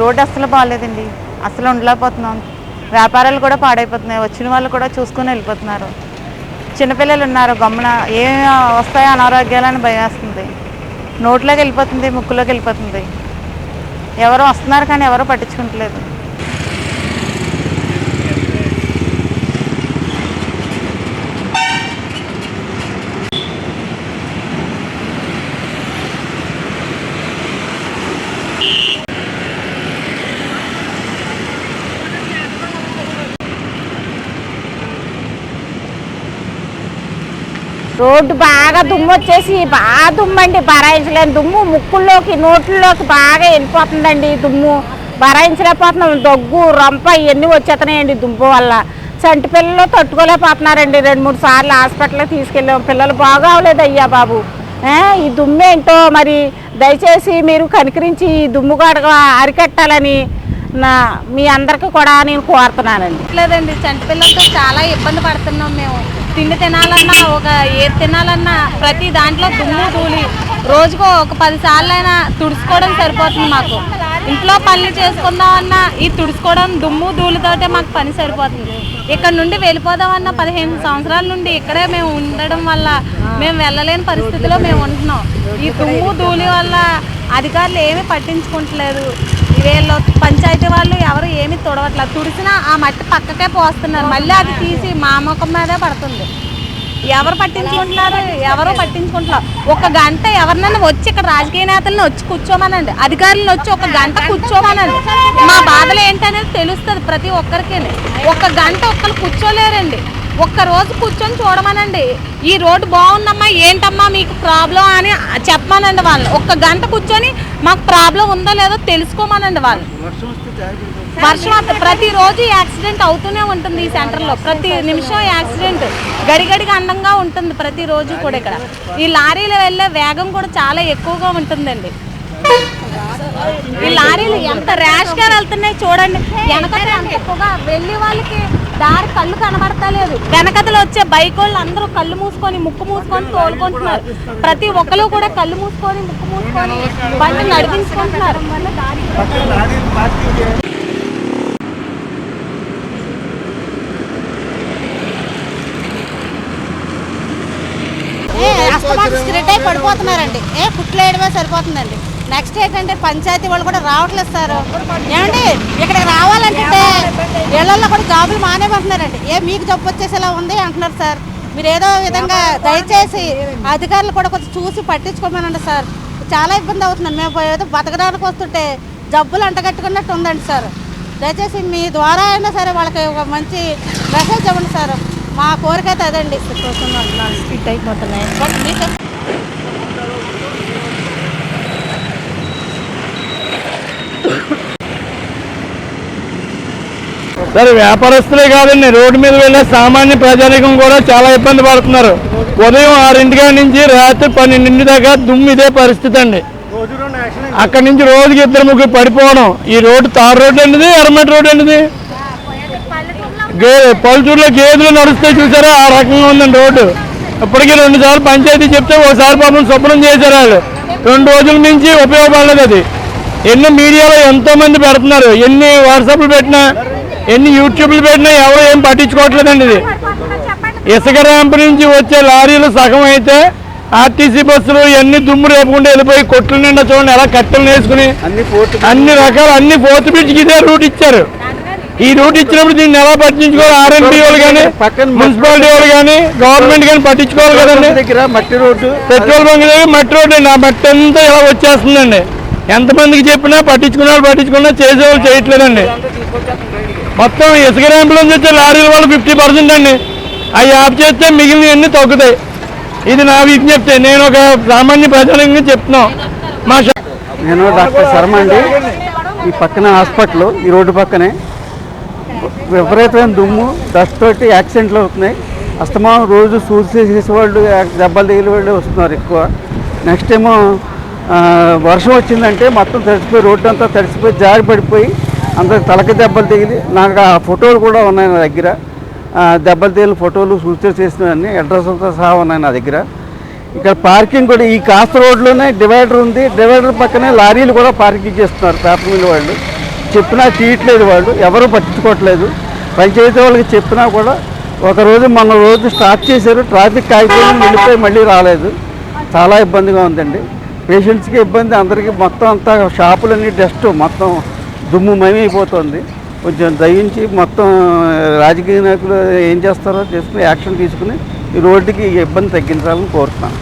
Road అస్సలు బాగాలేదండి అసలు ఉండలేకపోతున్నాం. వ్యాపారాలు కూడా పాడైపోతున్నాయి. వచ్చిన వాళ్ళు కూడా చూసుకుని వెళ్ళిపోతున్నారు. చిన్నపిల్లలు ఉన్నారు. గమ్మున ఏం వస్తాయో అనారోగ్యాలని భయం వేస్తుంది. నోట్లోకి వెళ్ళిపోతుంది ముక్కులోకి వెళ్ళిపోతుంది. ఎవరో వస్తున్నారు కానీ ఎవరు పట్టించుకుంటలేదు. రోడ్డు బాగా దుమ్ము వచ్చేసి బాగా దుమ్మండి. భరాయించలేని దుమ్ము. ముక్కుల్లోకి నోట్లలోకి బాగా వెళ్ళిపోతుందండి దుమ్ము. భరాయించలేకపోతున్నాం దగ్గు రొంప ఇవన్నీ వచ్చేస్తున్నాయండి దుమ్ము వల్ల. చంటి పిల్లలు తట్టుకోలేకపోతున్నారండి. రెండు మూడు సార్లు హాస్పిటల్కి తీసుకెళ్ళాం. పిల్లలు బాగా అవలేదు అయ్యా బాబు. ఈ దుమ్ము ఏంటో మరి దయచేసి మీరు కనికరించి ఈ దుమ్ము గడగ అరికట్టాలని నా మీ అందరికీ కూడా నేను కోరుతున్నానండి. లేదండి చంటి పిల్లలతో చాలా ఇబ్బంది పడుతున్నాం మేము. తిండి తినాలన్నా ఒక ఏది తినాలన్నా ప్రతి దాంట్లో దుమ్ము ధూళి. రోజుకో ఒక పది సార్లు అయినా తుడుచుకోవడం సరిపోతుంది మాకు. ఇంట్లో పనులు చేసుకుందామన్నా ఈ తుడుచుకోవడం దుమ్ము ధూళితోటే మాకు పని సరిపోతుంది. ఇక్కడ నుండి వెళ్ళిపోదామన్న పదిహేను సంవత్సరాల నుండి ఇక్కడే మేము ఉండడం వల్ల మేము వెళ్ళలేని పరిస్థితిలో మేము ఉంటున్నాం. ఈ దుమ్ము ధూళి వల్ల అధికారులు ఏమీ పట్టించుకుంటలేదు. వీళ్ళు పంచాయతీ వాళ్ళు ఎవరు ఏమీ తుడవట్లేదు. తుడిసినా ఆ మట్టి పక్కకే పోస్తున్నారు. మళ్ళీ అది తీసి మా ముఖం మీదే పడుతుంది. ఎవరు పట్టించుకుంటున్నారు? ఎవరు పట్టించుకుంటున్నారు? ఒక గంట ఎవరినైనా వచ్చి ఇక్కడ రాజకీయ నేతలను వచ్చి కూర్చోమనండి. అధికారులను వచ్చి ఒక గంట కూర్చోమనండి. మా బాధలు ఏంటనేది తెలుస్తుంది ప్రతి ఒక్కరికి ఒక గంట ఒక్కరు కూర్చోలేరండి. ఒక్క రోజు కూర్చొని చూడమనండి. ఈ రోడ్డు బాగుందమ్మా ఏంటమ్మా మీకు ప్రాబ్లం అని చెప్పమనండి వాళ్ళు ఒక్క గంట కూర్చొని మాకు ప్రాబ్లం ఉందో లేదో తెలుసుకోమనండి వాళ్ళు. వర్షం వస్తే ప్రతిరోజు యాక్సిడెంట్ అవుతూనే ఉంటుంది ఈ సెంటర్లో. ప్రతి నిమిషం యాక్సిడెంట్ గడిగడిగా అందంగా ఉంటుంది ప్రతిరోజు కూడా ఇక్కడ. ఈ లారీలు వెళ్ళే వేగం కూడా చాలా ఎక్కువగా ఉంటుందండి. ఈ లారీలు ఎంత ర్యాష్గా వెళ్తున్నాయి చూడండి. వెనకత ఎంత ఎక్కువగా వెళ్ళి వాళ్ళకి దారి కళ్ళు కనబడతలేదు. వెనకతలు వచ్చే బైక్ వాళ్ళు అందరూ కళ్ళు మూసుకొని ముక్కు మూసుకొని తోలుకుంటున్నారు. ప్రతి ఒక్కరు కూడా కళ్ళు మూసుకొని ముక్కు మూసుకొని బండి నడిపించుకుంటున్నారు. ఏ స్క్రిట్ అయి పడిపోతున్నారండి. ఏ పుట్లేయడమే సరిపోతుందండి. నెక్స్ట్ ఏంటంటే పంచాయతీ వాళ్ళు కూడా రావట్లేదు సార్. ఏమండి ఇక్కడికి రావాలంటే ఇళ్ళలో జాబులు మానేమంటున్నారండి. ఏ మీకు జబ్బు వచ్చేసేలా ఉంది అంటున్నారు సార్. మీరు ఏదో విధంగా దయచేసి అధికారులు కూడా కొంచెం చూసి పట్టించుకోమనండి సార్. చాలా ఇబ్బంది అవుతుందండి మేము ఏదో బతకడానికి వస్తుంటే జబ్బులు అంటగట్టుకున్నట్టు ఉందండి సార్. దయచేసి మీ ద్వారా అయినా సరే వాళ్ళకి ఒక మంచి మెసేజ్ ఇవ్వండి సార్. మా కోరిక అదండి. అయిపోతున్నాయి సరే వ్యాపారస్తులే కాదండి. రోడ్డు మీద వెళ్ళే సామాన్య ప్రజానికం కూడా చాలా ఇబ్బంది పడుతున్నారు. ఉదయం ఆరింటిగా నుంచి రాత్రి పన్నెండింటి దాకా దుమ్ము ఇదే పరిస్థితి అండి. అక్కడి నుంచి రోజుకి ఇద్దరు ముగ్గురు పడిపోవడం. ఈ రోడ్డు తారు రోడ్డు ఏంటిది ఎర్రమట్టి రోడ్డు ఏంటిది గే పల్లెటూరులో గేదెలు నడుస్తే చూసారా? ఆ రకంగా ఉందండి రోడ్డు. ఇప్పటికీ రెండు సార్లు పంచాయతీ చెప్తే ఒకసారి పాపం శుభ్రం చేశారు వాళ్ళు. రెండు రోజుల నుంచి ఉపయోగపడలేదు అది. ఎన్ని మీడియాలో ఎంతో మంది పెడుతున్నారు. ఎన్ని వాట్సాప్లు పెట్టినా ఎన్ని యూట్యూబ్లు పెట్టినా ఎవరు ఏం పట్టించుకోవట్లేదండి ఇది. ఇసుక ర్యాంప్ నుంచి వచ్చే లారీలు సగం అయితే ఆర్టీసీ బస్సులు ఇవన్నీ దుమ్ము రేపుకుంటూ వెళ్ళిపోయి కొట్ల నిండా చూడండి ఎలా కట్టెలు వేసుకుని అన్ని రకాల అన్ని ఫోర్త్ బ్రిడ్జ్కి ఇదే రూట్ ఇచ్చారు. ఈ రూట్ ఇచ్చినప్పుడు దీన్ని ఎలా పట్టించుకోవాలి? ఆర్ఎంపీ వాళ్ళు కానీ మున్సిపాలిటీ వాళ్ళు కానీ గవర్నమెంట్ కానీ పట్టించుకోవాలి కదండి. దగ్గర మట్టి రోడ్డు. పెట్రోల్ బంక్ దగ్గర మట్టి రోడ్డు అండి. ఆ మట్టి అంతా ఇలా వచ్చేస్తుందండి. ఎంతమందికి చెప్పినా పట్టించుకున్న వాళ్ళు పట్టించుకున్నా చేసేవాళ్ళు చేయట్లేదండి. మొత్తం ఇసుక ర్యాంపులో వచ్చే లారీల వాళ్ళు ఫిఫ్టీ పర్సెంట్ అండి. అవి యాప్ చేస్తే మిగిలినవన్నీ తగ్గుతాయి. ఇది నా విజ్ఞప్తి నేను ఒక సామాన్య ప్రజలంగా చెప్తున్నాం. మా నేను డాక్టర్ శర్మ అండి. ఈ పక్కన హాస్పిటల్ ఈ రోడ్డు పక్కనే. విపరీతమైన దుమ్ము డస్ట్ తోటి యాక్సిడెంట్లు అవుతున్నాయి. అస్తమానం రోజు సూసైడ్ చేసే వాళ్ళు దెబ్బలు తగిలి వాళ్ళు వస్తున్నారు ఎక్కువ. నెక్స్ట్ ఏమో వర్షం వచ్చిందంటే మొత్తం తడిసిపోయి రోడ్డు అంతా తడిసిపోయి జారి పడిపోయి అందరికి తలకి దెబ్బలు తగిలి నాకు ఆ ఫోటోలు కూడా ఉన్నాయి నా దగ్గర. దెబ్బలు తగిలిన ఫోటోలు సూచన చేసినవన్నీ అడ్రస్లతో సహా ఉన్నాయి నా దగ్గర. ఇక్కడ పార్కింగ్ కూడా ఈ కాస్త రోడ్లోనే డివైడర్ ఉంది. డివైడర్ పక్కనే లారీలు కూడా పార్కింగ్ చేస్తున్నారు పేపర్ మిల్ వాళ్ళు. చెప్పినా చేయట్లేదు వాళ్ళు ఎవరు పట్టించుకోవట్లేదు. పంచాయతీ వాళ్ళకి చెప్పినా కూడా ఒకరోజు మన రోజు స్టార్ట్ చేశారు ట్రాఫిక్ ఆగిపోయి వెళ్ళిపోయి మళ్ళీ రాలేదు. చాలా ఇబ్బందిగా ఉందండి. పేషెంట్స్కి ఇబ్బంది అందరికీ మొత్తం అంతా షాపులన్నీ డస్ట్ మొత్తం దుమ్ము మయమైపోతుంది. కొంచెం దయించి మొత్తం రాజకీయ నాయకులు ఏం చేస్తారో చేసుకుని యాక్షన్ తీసుకుని ఈ రోడ్డుకి ఇబ్బంది తగ్గించాలని కోరుతున్నాను.